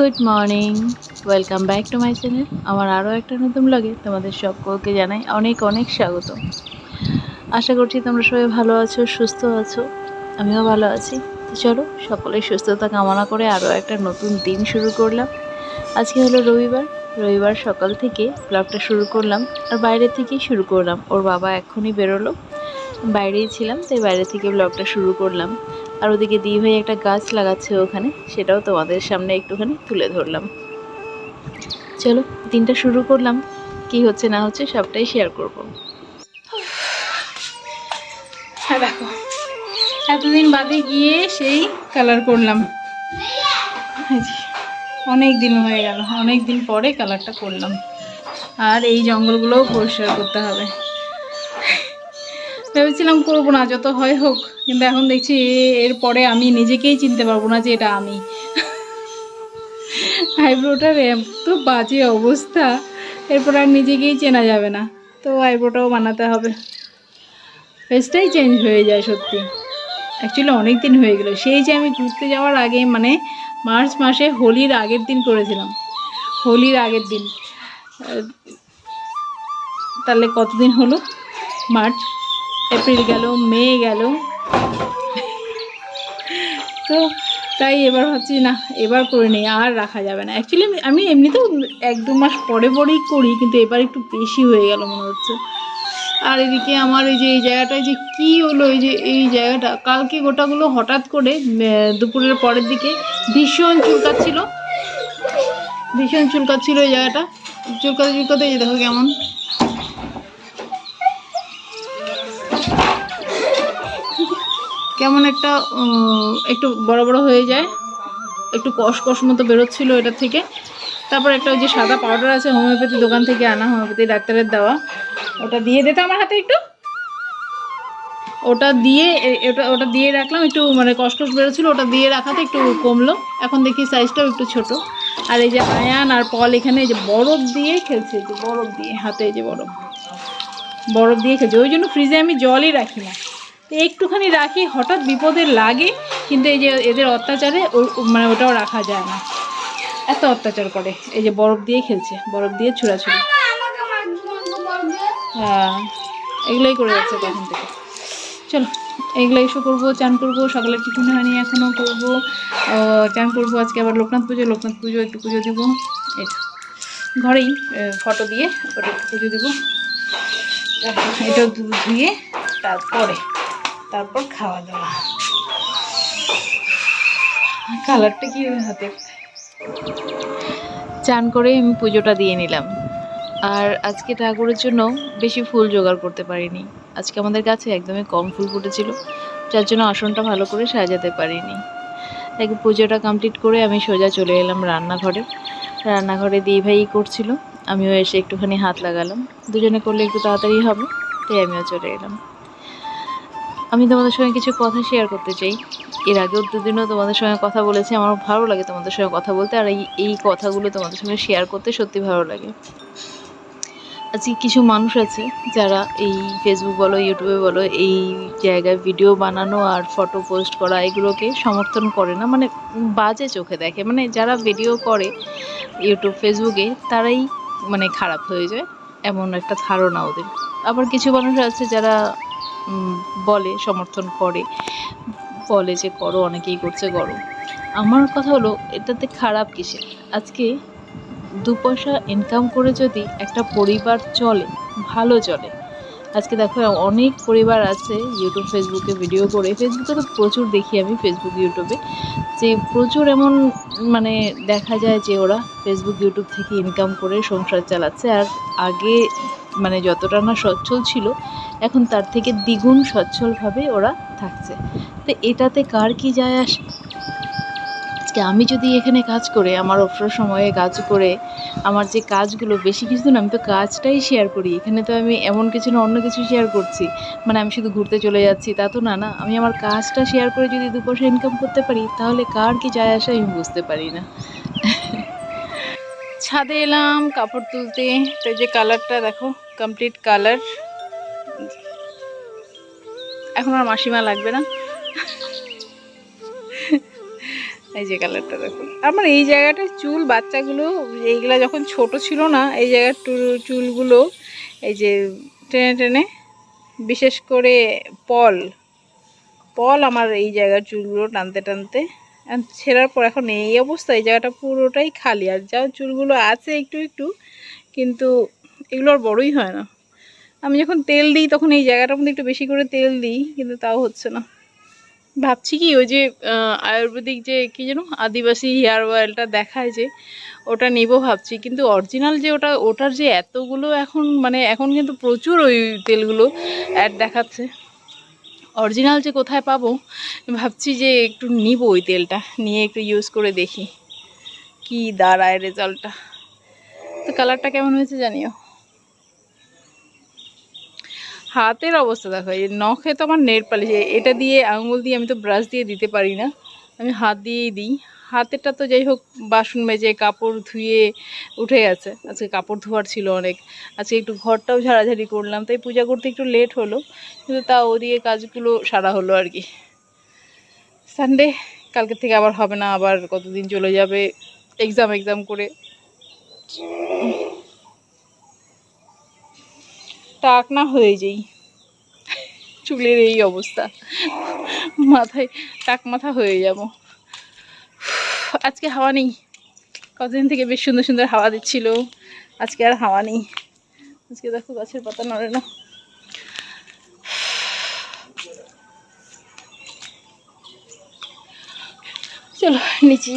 Good morning welcome back to my channel আমার আরও একটা নতুন ব্লগে তোমাদের সকলকে জানাই অনেক অনেক স্বাগত। আশা করছি তোমরা সবাই ভালো আছো, সুস্থ আছো। আমিও ভালো আছি। তো চলো, সকলের সুস্থতা কামনা করে আরও একটা নতুন দিন শুরু করলাম। আজকে হলো রবিবার। রবিবার সকাল থেকে ব্লগটা শুরু করলাম আর বাইরে থেকেই শুরু করলাম। ওর বাবা এখনই বেরোলো। বাইরেই ছিলাম, তাই বাইরে থেকে ব্লগটা শুরু করলাম। আর ওদিকে দি ভাই একটা গাছ লাগাচ্ছে ওখানে, সেটাও তোমাদের সামনে একটুখানি তুলে ধরলাম। চলো, দিনটা শুরু করলাম। কি হচ্ছে না হচ্ছে সবটাই শেয়ার করব। হ্যাঁ দেখো। এতদিন বাদে গিয়ে সেই কালার করলাম। এই অনেক দিন হয়ে গেল, অনেক দিন পরে কালারটা করলাম। আর এই জঙ্গলগুলোও পরিষ্কার করতে হবে। ভেবেছিলাম করব না, যত হয় হোক। কিন্তু এখন দেখছি এরপরে আমি নিজেকেই চিনতে পারব না যে এটা আমি। আইব্রোটার এত বাজে অবস্থা। এরপর আর নিজেকেই চেনা যাবে না। তো আইব্রোটাও বানাতে হবে। ফেসটাই চেঞ্জ হয়ে যায় সত্যি। অ্যাকচুয়ালি অনেক দিন হয়ে গেলো। সেই যে আমি ঘুরতে যাওয়ার আগে মানে মার্চ মাসে হোলির আগের দিন করেছিলাম। হোলির আগের দিন। তাহলে কতদিন হলো? মার্চ এপ্রিল গেল, মে গেল। তো তাই এবার ভাবছি, না, এবার করে নেই, আর রাখা যাবে না। অ্যাকচুয়ালি আমি এমনিতেও এক দু মাস পরে পরেই করি, কিন্তু এবার একটু বেশি হয়ে গেল মনে হচ্ছে। আর এদিকে আমার এই যে, এই জায়গাটায় যে কি হলো, এই যে, এই জায়গাটা, কালকে গোটাগুলো হঠাৎ করে দুপুরের পরের দিকে ভীষণ চুলকাচ্ছিল। ভীষণ চুলকাচ্ছিল এই জায়গাটা। চুলকাতে চুলকাতে এই দেখো কেমন। কেমন একটা একটু বড় বড় হয়ে যায়, একটু কষ কষ মতো বেরোচ্ছিল এটা থেকে। তারপর একটা ওই যে সাদা পাউডার আছে হোমিওপ্যাথি দোকান থেকে আনা হোমিওপ্যাথি ডাক্তারের দেওয়া। ওটা দিয়ে দিতে আমার হাতে একটু। ওটা দিয়ে ওটা ওটা দিয়ে রাখলাম, একটু মানে কসকস বেরোচ্ছিল, ওটা দিয়ে রাখাতে একটু কমলো। এখন দেখি সাইজটাও একটু ছোট। আর এই যে আয়ান আর পল এখানে, এই যে বরফ দিয়ে খেলছে, এই যে বরফ দিয়ে, হাতে এই যে বরফ। বরফ দিয়ে খেলছে। ওই জন্য ফ্রিজে আমি জলই রাখি না। তো একটুখানি রাখি হঠাৎ বিপদে লাগে কিন্তু এই যে এদের অত্যাচারে মানে ওটাও রাখা যায় না। এত অত্যাচার করে এই যে বরফ দিয়ে খেলছে বরফ দিয়ে ছুড়াছুড়ি। হ্যাঁ এগুলোই করে যাচ্ছে তখন থেকে। চলো এগুলো এসে করব চান করব সকালে টিফিন হয়নি এখনও করব। চান করব আজকে আবার লোকনাথ পুজো লোকনাথ পুজো একটু পুজো দিব। এই তো। ঘরেই ফটো দিয়ে ওটা একটু পুজো দিব। এটা ধুয়ে তারপরে তারপর খাওয়া দাওয়া কালারটা কি হাতে? চান করে আমি পুজোটা দিয়ে নিলাম। আর আজকে ঠাকুরের জন্য বেশি ফুল জোগাড় করতে পারিনি। আজকে আমাদের কাছে একদমই কম ফুল ফুটেছিল, যার জন্য আসনটা ভালো করে সাজাতে পারিনি। তাই পুজোটা কমপ্লিট করে আমি সোজা চলে এলাম রান্নাঘরে। রান্নাঘরে দিয়ে ভাই করছিল, আমিও এসে একটুখানি হাত লাগালাম। দুজনে করলে একটু তাড়াতাড়ি হবে, তাই আমিও চলে এলাম। আমি তোমাদের সঙ্গে কিছু কথা শেয়ার করতে চাই। এর আগেও দুদিনও তোমাদের সঙ্গে কথা বলেছি আমার ভালো লাগে তোমাদের সঙ্গে কথা বলতে, আর এই এই কথাগুলো তোমাদের সঙ্গে শেয়ার করতে সত্যি ভালো লাগে। আজকে কিছু মানুষ আছে যারা এই ফেসবুক বলো ইউটিউবে বলো, এই জায়গায় ভিডিও বানানো আর ফটো পোস্ট করা এগুলোকে সমর্থন করে না মানে বাজে চোখে দেখে। মানে যারা ভিডিও করে ইউটিউব ফেসবুকে তারাই মানে খারাপ হয়ে যায়, এমন একটা ধারণা ওদের। আবার কিছু মানুষ আছে যারা বলে, সমর্থন করে। বলে যে, করো, অনেকেই করছে, করো। আমার কথা হলো, এটাতে খারাপ কিসে আজকে দু পয়সা ইনকাম করে যদি একটা পরিবার চলে, ভালো চলে। আজকে দেখো, অনেক পরিবার আছে ইউটিউব ফেসবুকে ভিডিও করে ফেসবুকে তো প্রচুর দেখি আমি ফেসবুক ইউটিউবে যে, প্রচুর এমন মানে দেখা যায় যে, ওরা ফেসবুক ইউটিউব থেকে ইনকাম করে সংসার চালাচ্ছে। আর আগে মানে যতটা না সচ্ছল ছিল, এখন তার থেকে দ্বিগুণ সচ্ছলভাবে ওরা থাকছে। তো এটাতে কার কি যায় আসে? আজকে আমি যদি এখানে কাজ করে, আমার অবসর সময়ে কাজ করে, আমার যে কাজগুলো বেশি কিছু না, আমি তো কাজটাই শেয়ার করি। এখানে তো আমি এমন কিছু না, অন্য কিছু শেয়ার করছি। মানে আমি শুধু ঘুরতে চলে যাচ্ছি, তা তো না না। আমি আমার কাজটা শেয়ার করে যদি দু পয়সা ইনকাম করতে পারি, তাহলে কার কি যায় আসে আমি বুঝতে পারি না। ছাদে এলাম, কাপড় তুলতে। তো যে কালারটা দেখো কমপ্লিট কালার। এখন আর মাসিমা লাগবে না। এই যে কালারটা দেখো। আমার এই জায়গাটায় চুল, বাচ্চাগুলো, এইগুলা যখন ছোট ছিল না, এই জায়গার চুলগুলো, এই যে টেনে টেনে, বিশেষ করে পল। পল আমার এই জায়গার চুলগুলো টানতে টানতে ছেঁড়ার পর এখন এই অবস্থা এই জায়গাটা পুরোটাই খালি। আর যা চুলগুলো আছে একটু একটু, কিন্তু এগুলো আর বড়ই হয় না। আমি যখন তেল দিই তখন এই জায়গাটার মধ্যে একটু বেশি করে তেল দিই, কিন্তু তাও হচ্ছে না। ভাবছি কি ওই যে আয়ুর্বেদিক যে কি যেন আদিবাসী হেয়ার অয়েলটা দেখায় যে, ওটা নিব ভাবছি। কিন্তু অরিজিনাল যে ওটা, ওটার যে এতগুলো এখন মানে এখন কিন্তু প্রচুর ওই তেলগুলো অ্যাড দেখাচ্ছে। অরিজিনাল যে কোথায় পাবো, ভাবছি যে একটু নিব ওই তেলটা, নিয়ে একটু ইউজ করে দেখি কি দাঁড়ায় রেজাল্টটা তো কালারটা কেমন হয়েছে জানিও? হাতের অবস্থা দেখো, এই নখে তো আমার নেট পালিশ এটা দিয়ে আঙুল দিয়ে আমি তো ব্রাশ দিয়ে দিতে পারি না, আমি হাত দিয়েই দিই। হাতেরটা তো যাই হোক, বাসন মেজে, কাপড় ধুয়ে উঠে গেছে। আজকে কাপড় ধোয়ার ছিল অনেক। আজকে একটু ঘরটাও ঝাড়াঝাড়ি করলাম। তাই পূজা করতে একটু লেট হলো, কিন্তু তাও ওদিকে কাজগুলো সারা হলো আর কি। সানডে কালকে থেকে আবার হবে না, আবার কতদিন চলে যাবে এক্সাম এক্সাম করে। টাক না হয়ে যাই। চুলের এই অবস্থা। মাথায় টাক মাথা হয়ে যাব। আজকে হাওয়া নেই। কতদিন থেকে বেশ সুন্দর সুন্দর হাওয়া দিচ্ছিল। আজকে আর হাওয়া নেই। আজকে দেখো গাছের পাতা নড়ে না। চলো, নিচে।